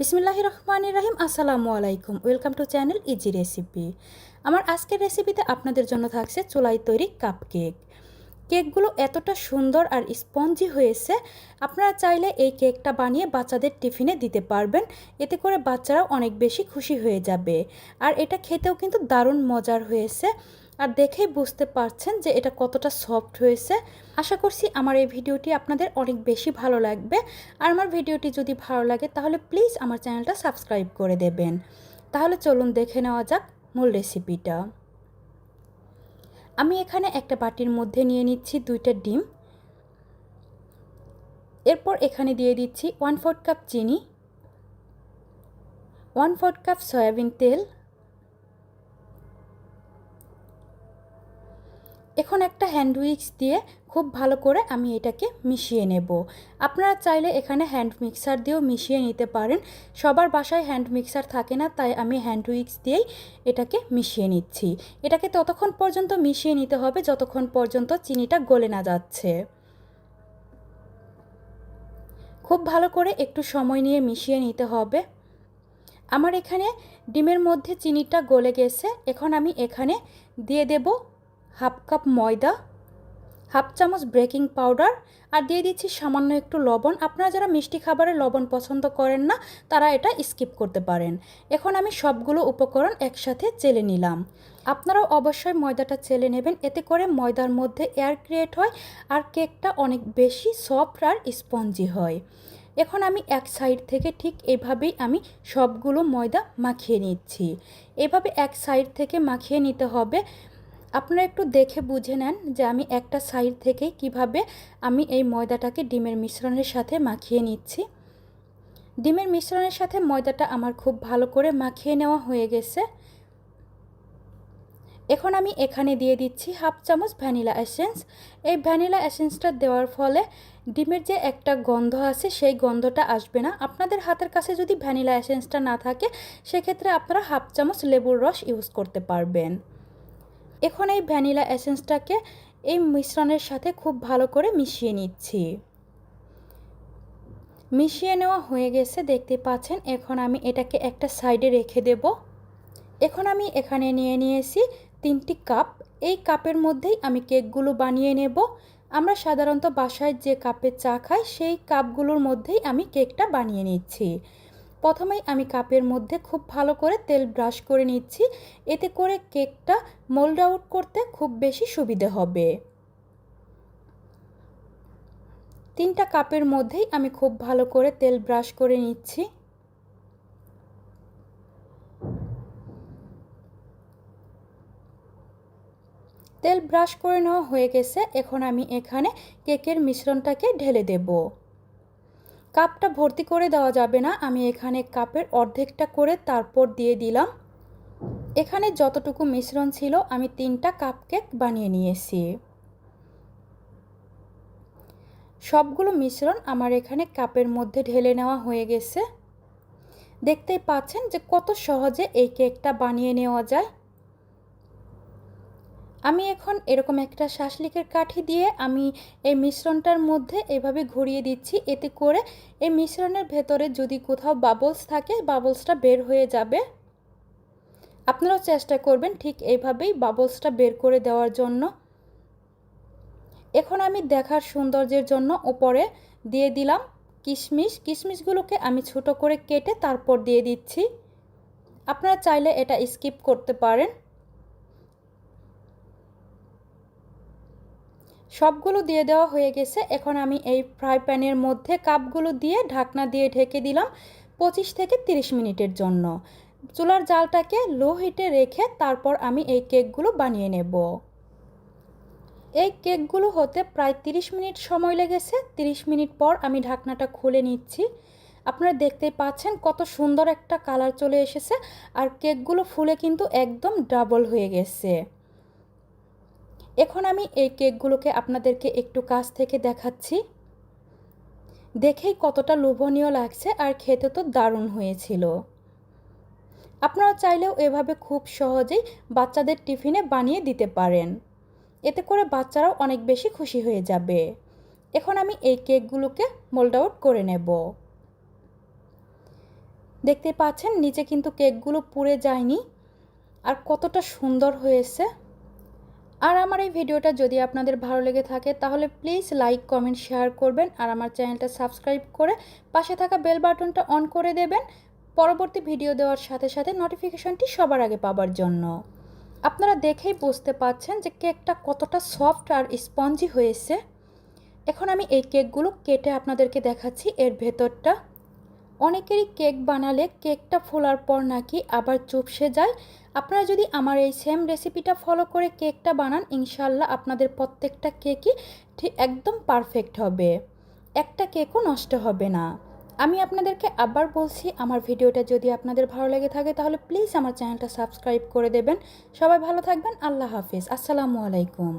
বিসমিল্লাহ রহমান রাহিম আসসালামু আলাইকুম welcome to channel easy recipe. আমার আজকের রেসিপিতে আপনাদের জন্য থাকছে চুলাই তৈরি কাপ কেক কেকগুলো এতটা সুন্দর আর স্পঞ্জি হয়েছে, আপনারা চাইলে এই কেকটা বানিয়ে বাচ্চাদের টিফিনে দিতে পারবেন। এতে করে বাচ্চারাও অনেক বেশি খুশি হয়ে যাবে। আর এটা খেতেও কিন্তু দারুণ মজার হয়েছে। আর দেখেই বুঝতে পারছেন যে এটা কতটা সফট হয়েছে। আশা করছি আমার এই ভিডিওটি আপনাদের অনেক বেশি ভালো লাগবে। আর আমার ভিডিওটি যদি ভালো লাগে তাহলে প্লিজ আমার চ্যানেলটা সাবস্ক্রাইব করে দেবেন। তাহলে চলুন দেখে নেওয়া যাক মূল রেসিপিটা। আমি এখানে একটা বাটির মধ্যে নিয়ে নিচ্ছি দুইটা ডিম। এরপর এখানে দিয়ে দিচ্ছি ওয়ান ফোর্থ কাপ চিনি, ওয়ান ফোর্থ কাপ সয়াবিন তেল এখন একটা হ্যান্ড উইক্স দিয়ে খুব ভালো করে আমি এটাকে মিশিয়ে নেব। আপনারা চাইলে এখানে হ্যান্ড মিক্সার দিয়েও মিশিয়ে নিতে পারেন। সবার বাসায় হ্যান্ড মিক্সার থাকে না, তাই আমি হ্যান্ড উইক্স দিয়েই এটাকে মিশিয়ে নিচ্ছি। এটাকে ততক্ষণ পর্যন্ত মিশিয়ে নিতে হবে, যতক্ষণ পর্যন্ত চিনিটা গলে না যাচ্ছে। খুব ভালো করে একটু সময় নিয়ে মিশিয়ে নিতে হবে। আমার এখানে ডিমের মধ্যে চিনিটা গলে গেছে, এখন আমি এখানে দিয়ে দেব হাফ কাপ ময়দা, হাফ চামচ বেকিং পাউডার আর দিয়ে দিচ্ছি সামান্য একটু লবণ। আপনারা যারা মিষ্টি খাবারে লবণ পছন্দ করেন না, তারা এটা স্কিপ করতে পারেন। এখন আমি সবগুলো উপকরণ একসাথে চেলে নিলাম। আপনারাও অবশ্যই ময়দাটা চেলে নেবেন। এতে করে ময়দার মধ্যে এয়ার ক্রিয়েট হয় আর কেকটা অনেক বেশি সফট আর স্পঞ্জি হয়। এখন আমি এক সাইড থেকে ঠিক এভাবেই আমি সবগুলো ময়দা মাখিয়ে নিচ্ছি। এভাবে এক সাইড থেকে মাখিয়ে নিতে হবে। আপনারা একটু দেখে বুঝে নেন যে আমি একটা সাইড থেকে কীভাবে আমি এই ময়দাটাকে ডিমের মিশ্রণের সাথে মাখিয়ে নিচ্ছি। ডিমের মিশ্রণের সাথে ময়দাটা আমার খুব ভালো করে মাখিয়ে নেওয়া হয়ে গেছে। এখন আমি এখানে দিয়ে দিচ্ছি হাফ চামচ ভ্যানিলা এসেন্স। এই ভ্যানিলা এসেন্সটা দেওয়ার ফলে ডিমের যে একটা গন্ধ আছে সেই গন্ধটা আসবে না। আপনাদের হাতের কাছে যদি ভ্যানিলা এসেন্সটা না থাকে, সেক্ষেত্রে আপনারা হাফ চামচ লেবুর রস ইউজ করতে পারবেন। এখন এই ভ্যানিলা এসেন্সটাকে এই মিশ্রণের সাথে খুব ভালো করে মিশিয়ে নিচ্ছি। মিশিয়ে নেওয়া হয়ে গেছে, দেখতে পাচ্ছেন? এখন আমি এটাকে একটা সাইডে রেখে দেব। এখন আমি এখানে নিয়ে নিয়েছি তিনটি কাপ। এই কাপের মধ্যেই আমি কেকগুলো বানিয়ে নেব। আমরা সাধারণত বাসায় যে কাপে চা খাই, সেই কাপগুলোর মধ্যেই আমি কেকটা বানিয়ে নিচ্ছি। প্রথমেই আমি কাপের মধ্যে খুব ভালো করে তেল ব্রাশ করে নিচ্ছি। এতে করে কেকটা মোল্ড আউট করতে খুব বেশি সুবিধে হবে। তিনটা কাপের মধ্যেই আমি খুব ভালো করে তেল ব্রাশ করে নিচ্ছি। তেল ব্রাশ করে নেওয়া হয়ে গেছে। এখন আমি এখানে কেকের মিশ্রণটাকে ঢেলে দেব। কাপটা ভর্তি করে দেওয়া যাবে না। আমি এখানে কাপের অর্ধেকটা করে তারপর দিয়ে দিলাম। এখানে যতটুকু মিশ্রণ ছিল, আমি তিনটা কাপ কেক বানিয়ে নিয়েছি। সবগুলো মিশ্রণ আমার এখানে কাপের মধ্যে ঢেলে নেওয়া হয়ে গেছে। দেখতেই পাচ্ছেন যে কত সহজে এই কেকটা বানিয়ে নেওয়া যায়। আমি এখন এরকম একটা শাসলিকের কাঠি দিয়ে আমি এই মিশ্রণটার মধ্যে এভাবে ঘুরিয়ে দিচ্ছি। এতে করে এই মিশ্রণের ভেতরে যদি কোথাও বাবলস থাকে বাবলসটা বের হয়ে যাবে। আপনারাও চেষ্টা করবেন ঠিক এইভাবেই বাবলসটা বের করে দেওয়ার জন্য। এখন আমি দেখার সৌন্দর্যের জন্য ওপরে দিয়ে দিলাম কিশমিশ। কিশমিশগুলোকে আমি ছোট করে কেটে তারপর দিয়ে দিচ্ছি। আপনারা চাইলে এটা স্কিপ করতে পারেন। সবগুলো দিয়ে দেওয়া হয়ে গেছে। এখন আমি এই ফ্রাই প্যানের মধ্যে কাপগুলো দিয়ে ঢাকনা দিয়ে ঢেকে দিলাম পঁচিশ থেকে তিরিশ মিনিটের জন্য। চুলার জালটাকে লো হিটে রেখে তারপর আমি এই কেকগুলো বানিয়ে নেব। এই কেকগুলো হতে প্রায় তিরিশ মিনিট সময় লেগেছে। তিরিশ মিনিট পর আমি ঢাকনাটা খুলে নিচ্ছি। আপনারা দেখতেই পাচ্ছেন কত সুন্দর একটা কালার চলে এসেছে। আর কেকগুলো ফুলে কিন্তু একদম ডাবল হয়ে গেছে। এখন আমি এই কেকগুলোকে আপনাদেরকে একটু কাছ থেকে দেখাচ্ছি। দেখেই কতটা লোভনীয় লাগছে আর খেতে তো দারুণ হয়েছিল। আপনারা চাইলেও এভাবে খুব সহজেই বাচ্চাদের টিফিনে বানিয়ে দিতে পারেন। এতে করে বাচ্চারাও অনেক বেশি খুশি হয়ে যাবে। এখন আমি এই কেকগুলোকে মোল্ড আউট করে নেব। দেখতে পাচ্ছেন, নিচে কিন্তু কেকগুলো পুড়ে যায়নি। আর কতটা সুন্দর হয়েছে। আর আমার এই ভিডিওটা যদি আপনাদের ভালো লেগে থাকে, তাহলে প্লিজ লাইক কমেন্ট শেয়ার করবেন আর আমার চ্যানেলটা সাবস্ক্রাইব করে পাশে থাকা বেল বাটনটা অন করে দেবেন। পরবর্তী ভিডিও দেওয়ার সাথে সাথে নোটিফিকেশনটি সবার আগে পাবার জন্য। আপনারা দেখেই বুঝতে পাচ্ছেন যে কেকটা কতটা সফট আর স্পঞ্জি হয়েছে। এখন আমি এই কেকগুলো কেটে আপনাদেরকে দেখাচ্ছি, এর ভেতরটা। অনেকেরই কেক বানালে কেকটা ফোলার পর নাকি আবার চুপসে যায়। আপনারা যদি আমার এই সেম রেসিপিটা ফলো করে কেকটা বানান ইনশাল্লাহ আপনাদের প্রত্যেকটা কেকই ঠিক একদম পারফেক্ট হবে। একটা কেকও নষ্ট হবে না। আমি আপনাদেরকে আবার বলছি, আমার ভিডিওটা যদি আপনাদের ভালো লেগে থাকে, তাহলে প্লিজ আমার চ্যানেলটা সাবস্ক্রাইব করে দেবেন। সবাই ভালো থাকবেন, আল্লাহ হাফিজ। আসসালামু আলাইকুম।